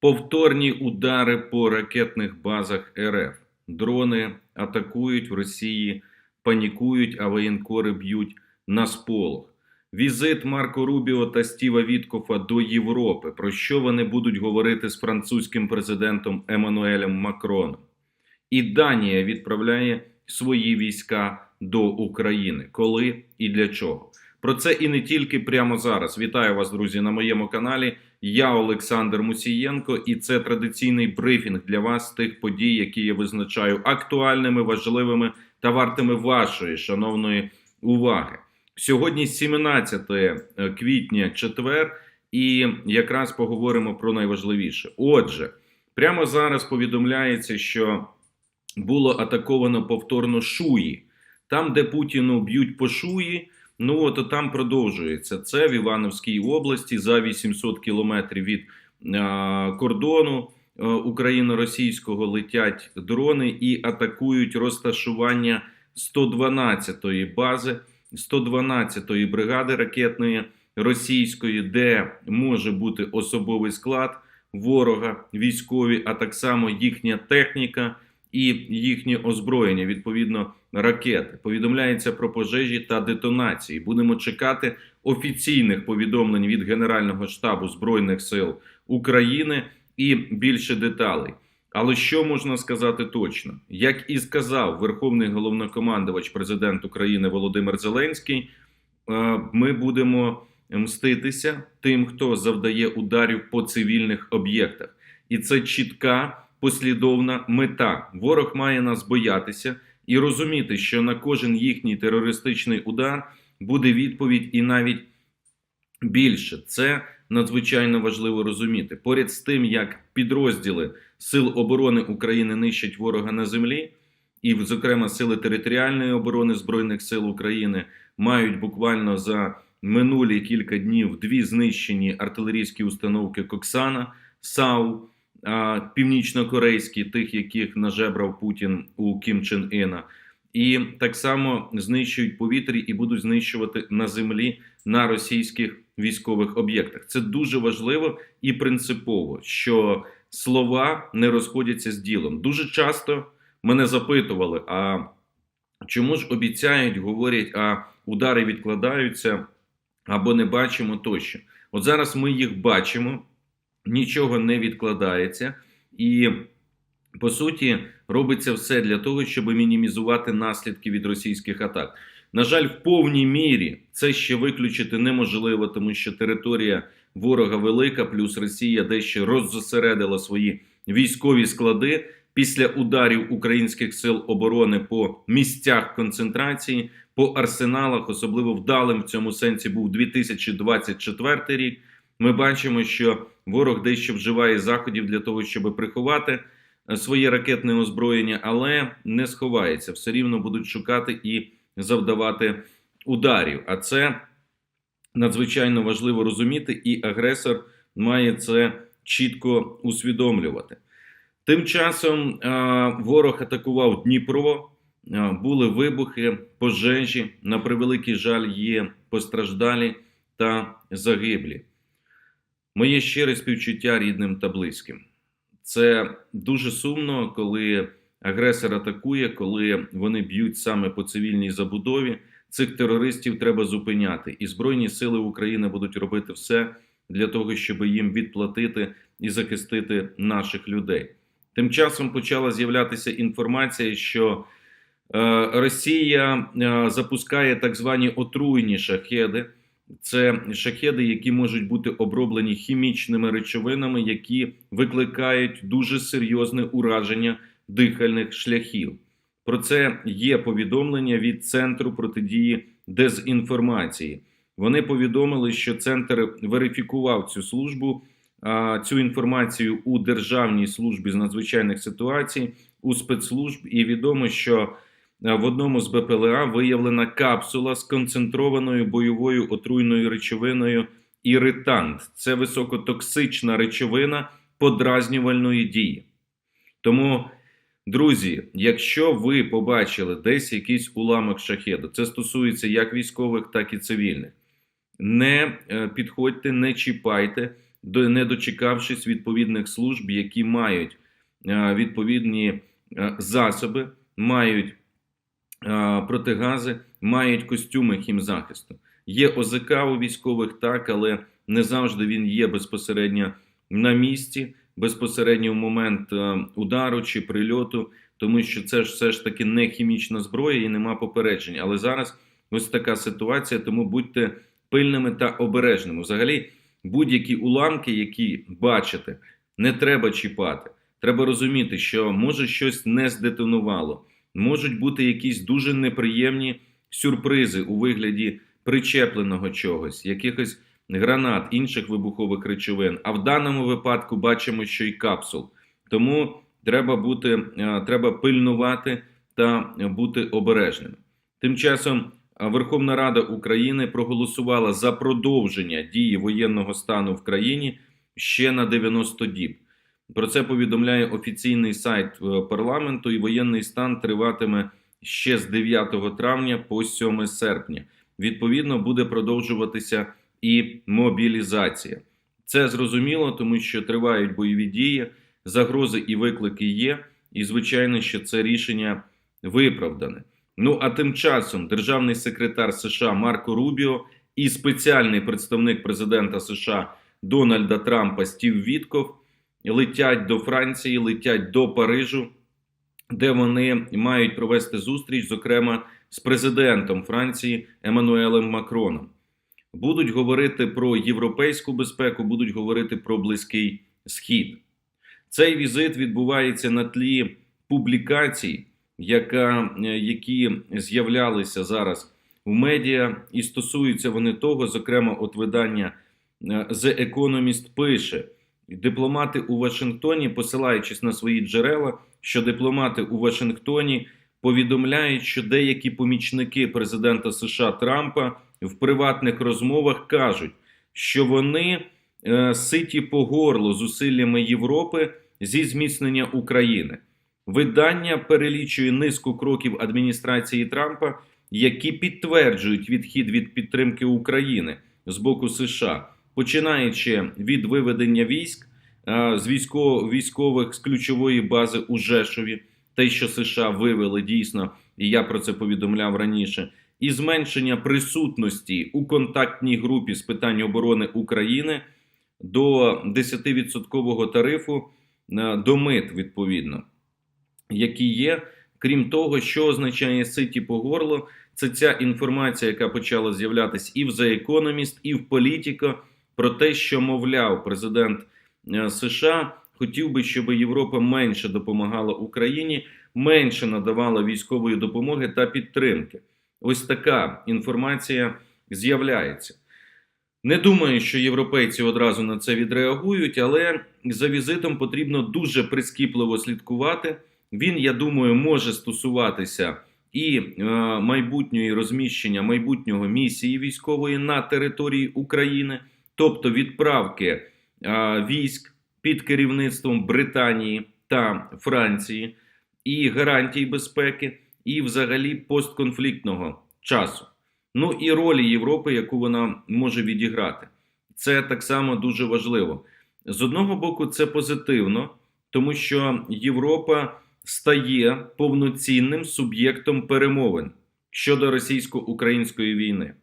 Повторні удари по ракетних базах РФ. Дрони атакують в Росії, панікують, а воєнкори б'ють на сполох. Візит Марко Рубіо та Стіва Віткофа до Європи. Про що вони будуть говорити з французьким президентом Еммануелем Макроном? І Данія відправляє свої війська до України. Коли і для чого? Про це і не тільки прямо зараз. Вітаю вас, друзі, на моєму каналі. Я Олександр Мусієнко, і це традиційний брифінг для вас тих подій, які я визначаю актуальними, важливими та вартими вашої шановної уваги. Сьогодні 17 квітня, четвер, і якраз поговоримо про найважливіше. Отже, прямо зараз повідомляється, що було атаковано повторно Шуї. Там, де Путіну б'ють по Шуї, ну от там продовжується. Це в Івановській області за 800 кілометрів від а, кордону а, україно-російського летять дрони і атакують розташування 112-ї бази, 112-ї бригади ракетної російської, де може бути особовий склад ворога, військові, а так само їхня техніка і їхнє озброєння, відповідно, ракети. Повідомляється про пожежі та детонації. Будемо чекати офіційних повідомлень від Генерального штабу Збройних сил України і більше деталей. Але що можна сказати точно? Як і сказав Верховний головнокомандувач президент України Володимир Зеленський, е, ми будемо мститися тим, хто завдає ударів по цивільних об'єктах, і це чітка послідовна мета. Ворог має нас боятися і розуміти, що на кожен їхній терористичний удар буде відповідь і навіть більше. Це надзвичайно важливо розуміти. Поряд з тим, як підрозділи Сил оборони України нищать ворога на землі, і, зокрема, сили територіальної оборони Збройних сил України мають буквально за минулі кілька днів дві знищені артилерійські установки Коксана, САУ північно-корейські, тих, яких нажебрав Путін у Кім Чен Іна, і так само знищують повітрі і будуть знищувати на землі на російських військових об'єктах. Це дуже важливо і принципово, що слова не розходяться з ділом. Дуже часто мене запитували: а чому ж обіцяють, говорять, а удари відкладаються або не бачимо тощо. От зараз ми їх бачимо нічого не відкладається, і по суті робиться все для того, щоб мінімізувати наслідки від російських атак. На жаль, в повній мірі це ще виключити неможливо, тому що територія ворога велика, плюс Росія дещо роззосередила свої військові склади після ударів українських сил оборони по місцях концентрації, по арсеналах, особливо вдалим в цьому сенсі був 2024 рік. Ми бачимо, що ворог дещо вживає заходів для того, щоб приховати е, своє ракетне озброєння, але не сховається. Все рівно будуть шукати і завдавати ударів. А це надзвичайно важливо розуміти, і агресор має це чітко усвідомлювати. Тим часом е, ворог атакував Дніпро, е, були вибухи, пожежі. На превеликий жаль, є постраждалі та загиблі. Моє щире співчуття рідним та близьким. Це дуже сумно, коли агресор атакує, коли вони б'ють саме по цивільній забудові. Цих терористів треба зупиняти, і Збройні сили України будуть робити все для того, щоб їм відплатити і захистити наших людей. Тим часом почала з'являтися інформація, що е, Росія е, запускає так звані отруйні шахеди. Це шахеди, які можуть бути оброблені хімічними речовинами, які викликають дуже серйозне ураження дихальних шляхів. Про це є повідомлення від Центру протидії дезінформації. Вони повідомили, що центр верифікував цю службу, цю інформацію у Державній службі з надзвичайних ситуацій у спецслужб, і відомо, що в одному з БПЛА виявлена капсула з концентрованою бойовою отруйною речовиною іритант. Це високотоксична речовина подразнювальної дії. Тому, друзі, якщо ви побачили десь якийсь уламок шахеду, це стосується як військових, так і цивільних. Не е, підходьте, не чіпайте не дочекавшись відповідних служб, які мають е, відповідні е, засоби, мають е, протигази, мають костюми хімзахисту. Є ОЗК у військових, так, але не завжди він є безпосередньо на місці, безпосередньо в момент е, удару чи прильоту, тому що це ж все ж таки не хімічна зброя і нема попереджень. Але зараз ось така ситуація, тому будьте пильними та обережними. Взагалі, будь-які уламки, які бачите, не треба чіпати. Треба розуміти, що може щось не здетонувало, можуть бути якісь дуже неприємні сюрпризи у вигляді причепленого чогось, якихось гранат, інших вибухових речовин. А в даному випадку бачимо, що і капсул. Тому треба бути, е, треба пильнувати та бути обережними. Тим часом Верховна Рада України проголосувала за продовження дії воєнного стану в країні ще на 90 діб. Про це повідомляє офіційний сайт е, парламенту, і воєнний стан триватиме ще з 9 травня по 7 серпня. Відповідно, буде продовжуватися і мобілізація. Це зрозуміло, тому що тривають бойові дії, загрози і виклики є, і звичайно, що це рішення виправдане. Ну а тим часом державний секретар США Марко Рубіо і спеціальний представник президента США Дональда Трампа Стів Вітков летять до Франції, летять до Парижу, де вони мають провести зустріч, зокрема з президентом Франції Еммануелем Макроном. Будуть говорити про європейську безпеку, будуть говорити про близький схід. Цей візит відбувається на тлі публікацій, яка, е, які з'являлися зараз у медіа, і стосуються вони того, зокрема, от видання е, The Economist пише: дипломати у Вашингтоні, посилаючись на свої джерела, що дипломати у Вашингтоні повідомляють, що деякі помічники президента США Трампа в приватних розмовах кажуть, що вони е, ситі по горло зусиллями Європи зі зміцнення України. Видання перелічує низку кроків адміністрації Трампа, які підтверджують відхід від підтримки України з боку США, починаючи від виведення військ е, з військових з ключової бази у Жешові, те, що США вивели дійсно, і я про це повідомляв раніше, і зменшення присутності у контактній групі з питань оборони України до 10% тарифу е, до мит відповідно які є. Крім того, що означає ситі по горло, це ця інформація, яка почала з'являтися і в The Economist, і в Politico, про те, що, мовляв, президент е, США хотів би, щоб Європа менше допомагала Україні, менше надавала військової допомоги та підтримки. Ось така інформація з'являється. Не думаю, що європейці одразу на це відреагують, але за візитом потрібно дуже прискіпливо слідкувати. Він, я думаю, може стосуватися і е, майбутньої розміщення майбутнього місії військової на території України, тобто відправки військ під керівництвом Британії та Франції, і гарантій безпеки, і взагалі постконфліктного часу. Ну і ролі Європи, яку вона може відіграти. Це так само дуже важливо. З одного боку, це позитивно, тому що Європа стає повноцінним суб'єктом перемовин щодо російсько-української війни.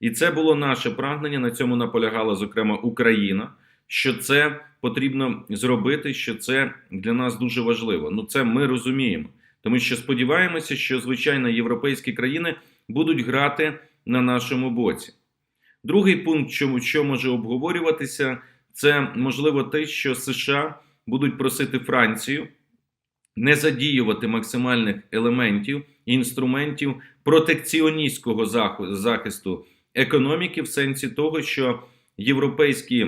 І це було наше прагнення. На цьому наполягала, зокрема, Україна. Що це потрібно зробити, що це для нас дуже важливо. Ну це ми розуміємо, тому що сподіваємося, що звичайно європейські країни будуть грати на нашому боці. Другий пункт, що, що може обговорюватися, це можливо те, що США будуть просити Францію не задіювати максимальних елементів і інструментів протекціоністського захисту економіки, в сенсі того, що європейські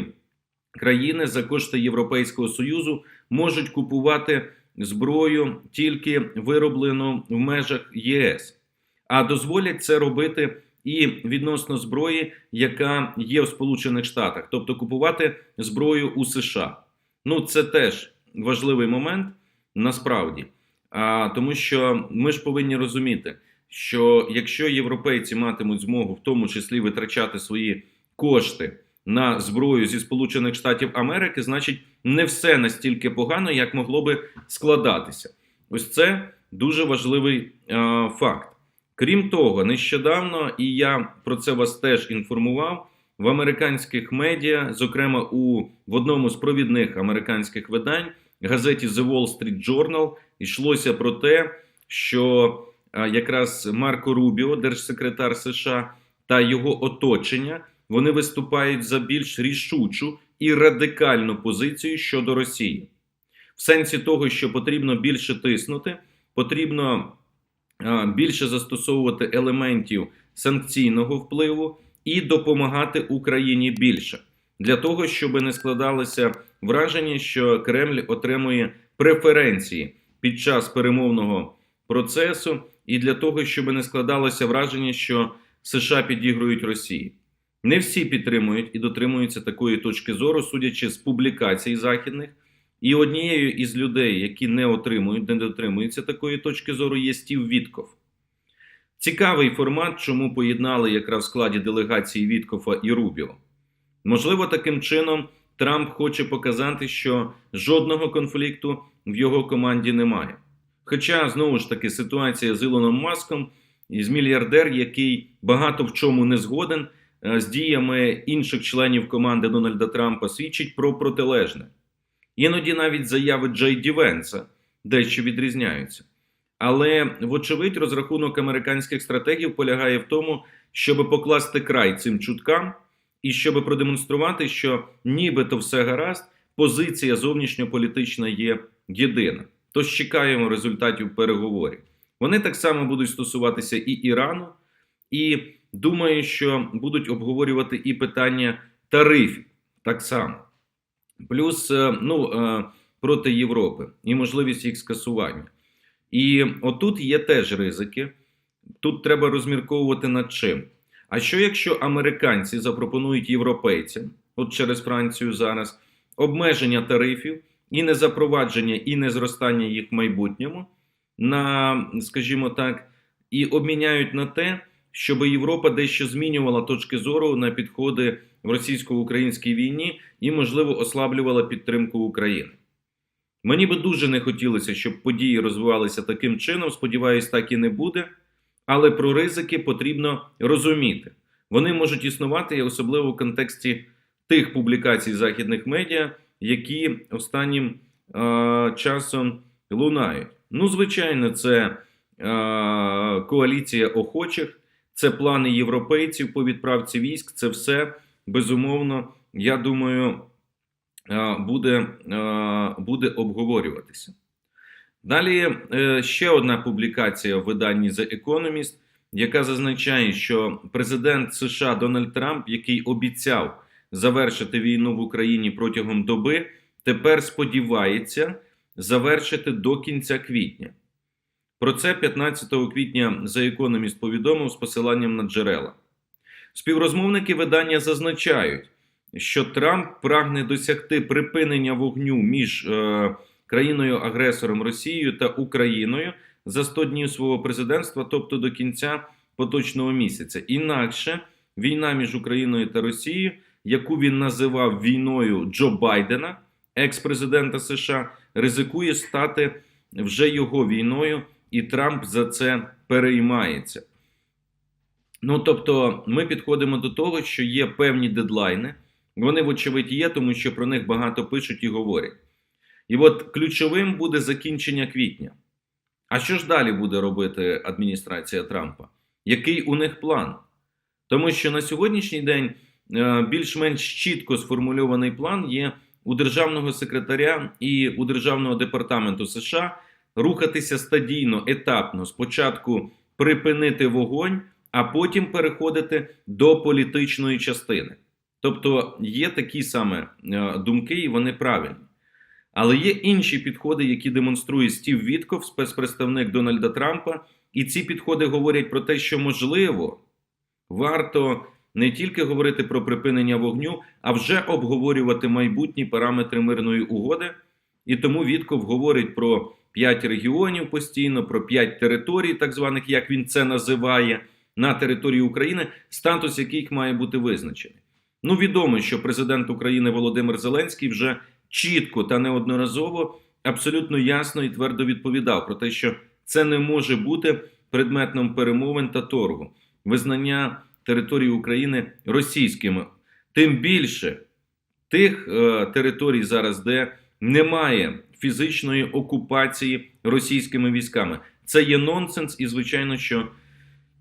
країни за кошти Європейського Союзу можуть купувати зброю тільки вироблену в межах ЄС, а дозволять це робити і відносно зброї, яка є в Сполучених Штатах, тобто купувати зброю у США. Ну, це теж важливий момент насправді. А, тому що ми ж повинні розуміти, що якщо європейці матимуть змогу в тому числі витрачати свої кошти на зброю зі Сполучених Штатів Америки, значить, не все настільки погано, як могло би складатися. Ось це дуже важливий е, факт. Крім того, нещодавно, і я про це вас теж інформував. В американських медіа, зокрема у в одному з провідних американських видань, газеті The Wall Street Journal, йшлося про те, що якраз Марко Рубіо, держсекретар США, та його оточення вони виступають за більш рішучу і радикальну позицію щодо Росії, в сенсі того, що потрібно більше тиснути, потрібно більше застосовувати елементів санкційного впливу і допомагати Україні більше. Для того, щоб не складалося враження, що Кремль отримує преференції під час перемовного процесу, і для того, щоб не складалося враження, що США підігрують Росії. Не всі підтримують і дотримуються такої точки зору, судячи з публікацій західних. І однією із людей, які не отримують, не дотримуються такої точки зору, є Стів Вітков. Цікавий формат, чому поєднали якраз в складі делегації Віткофа і Рубіо. Можливо, таким чином Трамп хоче показати, що жодного конфлікту в його команді немає. Хоча, знову ж таки, ситуація з Ілоном Маском із мільярдер, який багато в чому не згоден е, з діями інших членів команди Дональда Трампа, свідчить про протилежне. Іноді навіть заяви Джей Ді Венса дещо відрізняються. Але, вочевидь, розрахунок американських стратегів полягає в тому, щоб покласти край цим чуткам і щоб продемонструвати, що нібито все гаразд, позиція зовнішньополітична є єдина. Тож чекаємо результатів переговорів. Вони так само будуть стосуватися і Ірану, і думаю, що будуть обговорювати і питання тарифів так само. Плюс е, ну, е, проти Європи і можливість їх скасування. І отут є теж ризики. Тут треба розмірковувати над чим. А що якщо американці запропонують європейцям, от через Францію зараз, обмеження тарифів і не запровадження, і не зростання їх в майбутньому, на, скажімо так, і обміняють на те, щоб Європа дещо змінювала точки зору на підходи в російсько-українській війні і, можливо, ослаблювала підтримку України. Мені би дуже не хотілося, щоб події розвивалися таким чином. Сподіваюсь, так і не буде. Але про ризики потрібно розуміти. Вони можуть існувати, особливо в контексті тих публікацій західних медіа, які останнім е, часом лунають. Ну, звичайно, це е, коаліція охочих, це плани європейців по відправці військ. Це все безумовно, я думаю, е, буде, е, буде обговорюватися. Далі е, ще одна публікація в виданні The Economist, яка зазначає, що президент США Дональд Трамп, який обіцяв завершити війну в Україні протягом доби, тепер сподівається завершити до кінця квітня. Про це 15 квітня The Economist повідомив з посиланням на джерела. Співрозмовники видання зазначають, що Трамп прагне досягти припинення вогню між е, країною-агресором Росією та Україною за 100 днів свого президентства, тобто до кінця поточного місяця. Інакше війна між Україною та Росією, яку він називав війною Джо Байдена, екс-президента США, ризикує стати вже його війною, і Трамп за це переймається. Ну тобто, ми підходимо до того, що є певні дедлайни. Вони, вочевидь, є, тому що про них багато пишуть і говорять. І от ключовим буде закінчення квітня. А що ж далі буде робити адміністрація Трампа? Який у них план? Тому що на сьогоднішній день більш-менш чітко сформульований план є у державного секретаря і у Державного департаменту США рухатися стадійно, етапно, спочатку припинити вогонь, а потім переходити до політичної частини. Тобто є такі саме е, думки, і вони правильні. Але є інші підходи, які демонструє Стів Вітков, спецпредставник Дональда Трампа. І ці підходи говорять про те, що можливо варто не тільки говорити про припинення вогню, а вже обговорювати майбутні параметри мирної угоди. І тому Вітков говорить про п'ять регіонів постійно, про п'ять територій, так званих, як він це називає, на території України, статус яких має бути визначений. Ну, відомо, що президент України Володимир Зеленський вже чітко та неодноразово абсолютно ясно і твердо відповідав про те, що це не може бути предметом перемовин та торгу, визнання території України російськими. Тим більше тих е, територій зараз, де немає фізичної окупації російськими військами. Це є нонсенс, і звичайно, що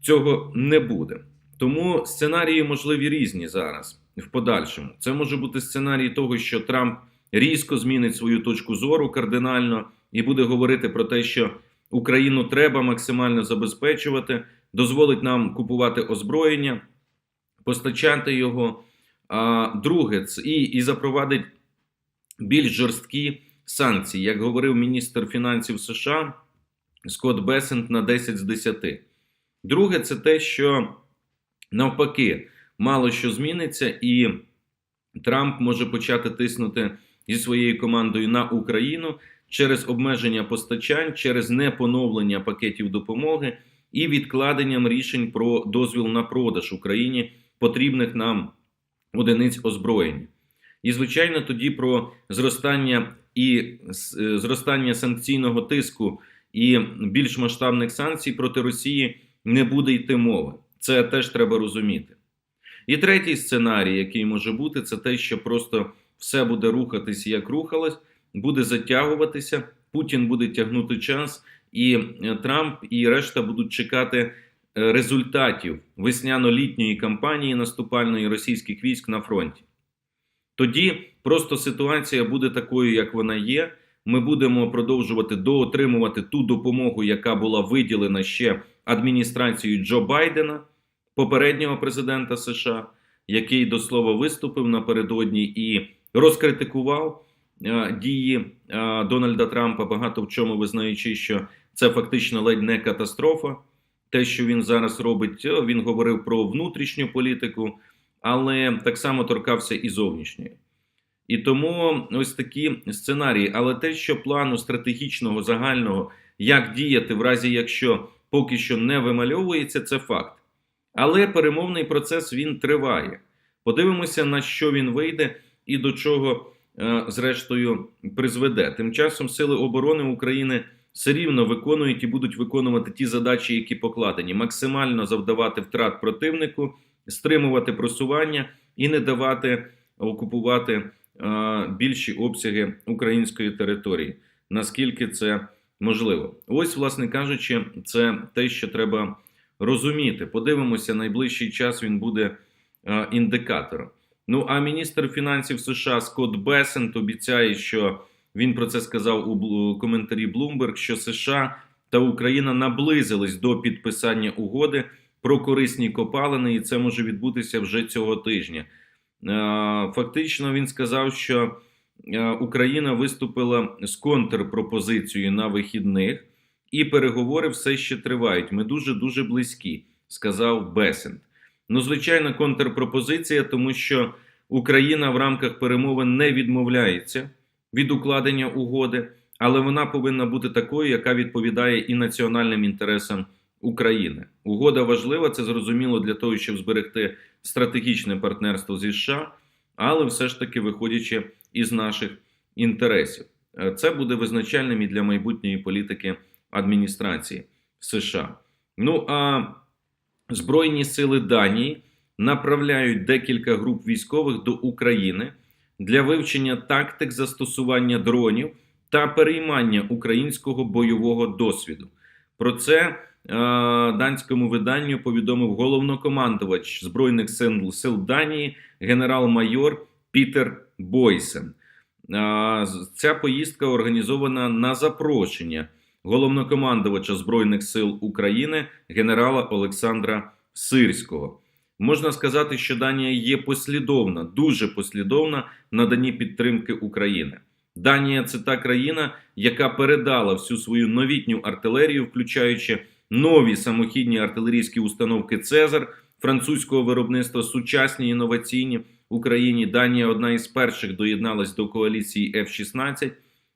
цього не буде. Тому сценарії можливі різні зараз в подальшому. Це може бути сценарій того, що Трамп різко змінить свою точку зору кардинально і буде говорити про те, що Україну треба максимально забезпечувати, дозволить нам купувати озброєння, постачати його. А друге, і, і запровадить більш жорсткі санкції, як говорив міністр фінансів США Скотт Бесент на 10 з 10. Друге, це те, що навпаки мало що зміниться, і Трамп може почати тиснути зі своєю командою на Україну через обмеження постачань, через непоновлення пакетів допомоги і відкладенням рішень про дозвіл на продаж Україні потрібних нам одиниць озброєння. І, звичайно, тоді про зростання і е, зростання санкційного тиску і більш масштабних санкцій проти Росії не буде йти мови. Це теж треба розуміти. І третій сценарій, який може бути, це те, що просто все буде рухатись як рухалось, буде затягуватися. Путін буде тягнути час, і е, Трамп і решта будуть чекати е, результатів весняно-літньої кампанії наступальної російських військ на фронті. Тоді просто ситуація буде такою, як вона є. Ми будемо продовжувати доотримувати ту допомогу, яка була виділена ще адміністрацією Джо Байдена, попереднього президента США, який до слова виступив напередодні і розкритикував е, дії Дональда Трампа, багато в чому визнаючи, що це фактично ледь не катастрофа. Те, що він зараз робить, він говорив про внутрішню політику, але так само торкався і зовнішньої. І тому ось такі сценарії. Але те, що плану стратегічного загального, як діяти, в разі якщо поки що не вимальовується, це факт. Але перемовний процес він триває. Подивимося, на що він вийде і до чого, е, зрештою, призведе. Тим часом Сили оборони України все рівно виконують і будуть виконувати ті задачі, які покладені: максимально завдавати втрат противнику, стримувати просування і не давати окупувати е, більші обсяги української території. Наскільки це можливо? Ось, власне кажучи, це те, що треба розуміти. Подивимося, найближчий час він буде е, індикатором. Ну а міністр фінансів США Скотт Бесент обіцяє, що він про це сказав у коментарі Bloomberg, що США та Україна наблизились до підписання угоди про корисні копалини, і це може відбутися вже цього тижня. Е, фактично, він сказав, що е, Україна виступила з контрпропозицією на вихідних, і переговори все ще тривають. Ми дуже дуже близькі, сказав Бесент. Ну, звичайно, контрпропозиція, тому що Україна в рамках перемовин не відмовляється від укладення угоди, але вона повинна бути такою, яка відповідає і національним інтересам України. Угода важлива, це зрозуміло для того, щоб зберегти стратегічне партнерство зі США, але все ж таки виходячи із наших інтересів. Е, це буде визначальним і для майбутньої політики адміністрації США. Ну а Збройні сили Данії направляють декілька груп військових до України для вивчення тактик застосування дронів та переймання українського бойового досвіду. Про це е, данському виданню повідомив головнокомандувач збройних сил сил Данії генерал-майор Пітер Бойсен. Е, ця поїздка організована на запрошення головнокомандувача Збройних сил України генерала Олександра Сирського. Можна сказати, що Данія є послідовна, дуже послідовна в наданні підтримки України. Данія це та країна, яка передала всю свою новітню артилерію, включаючи нові самохідні артилерійські установки Цезар французького виробництва, сучасні інноваційні Україні. Данія одна із перших доєдналась до коаліції F-16.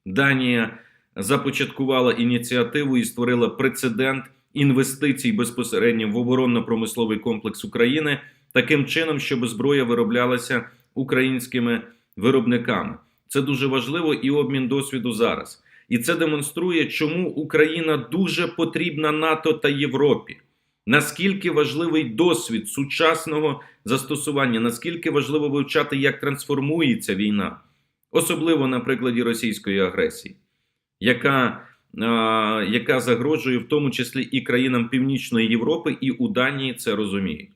Данія започаткувала ініціативу і створила прецедент інвестицій безпосередньо в оборонно-промисловий комплекс України таким чином, щоб зброя вироблялася українськими виробниками. Це дуже важливо і обмін досвіду зараз. І це демонструє, чому Україна дуже потрібна НАТО та Європі. Наскільки важливий досвід сучасного застосування, наскільки важливо вивчати, як трансформується війна, особливо на прикладі російської агресії, яка, яка загрожує в тому числі і країнам Північної Європи, і у Данії це розуміють.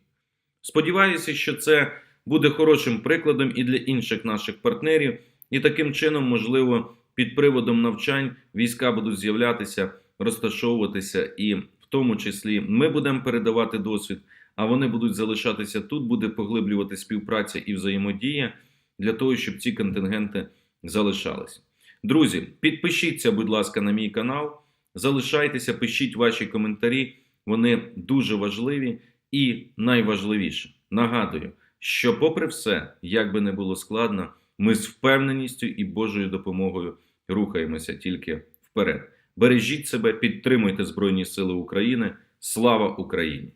Сподіваюся, що це буде хорошим прикладом і для інших наших партнерів, і таким чином, можливо, під приводом навчань війська будуть з'являтися, розташовуватися, і в тому числі ми будемо передавати досвід, а вони будуть залишатися тут, буде поглиблювати співпраця і взаємодія для того, щоб ці контингенти залишалися. Друзі, підпишіться, будь ласка, на мій канал, залишайтеся, пишіть ваші коментарі, вони дуже важливі і найважливіше. Нагадую, що, попри все, як би не було складно, ми з впевненістю і Божою допомогою рухаємося тільки вперед. Бережіть себе, підтримуйте Збройні Сили України. Слава Україні!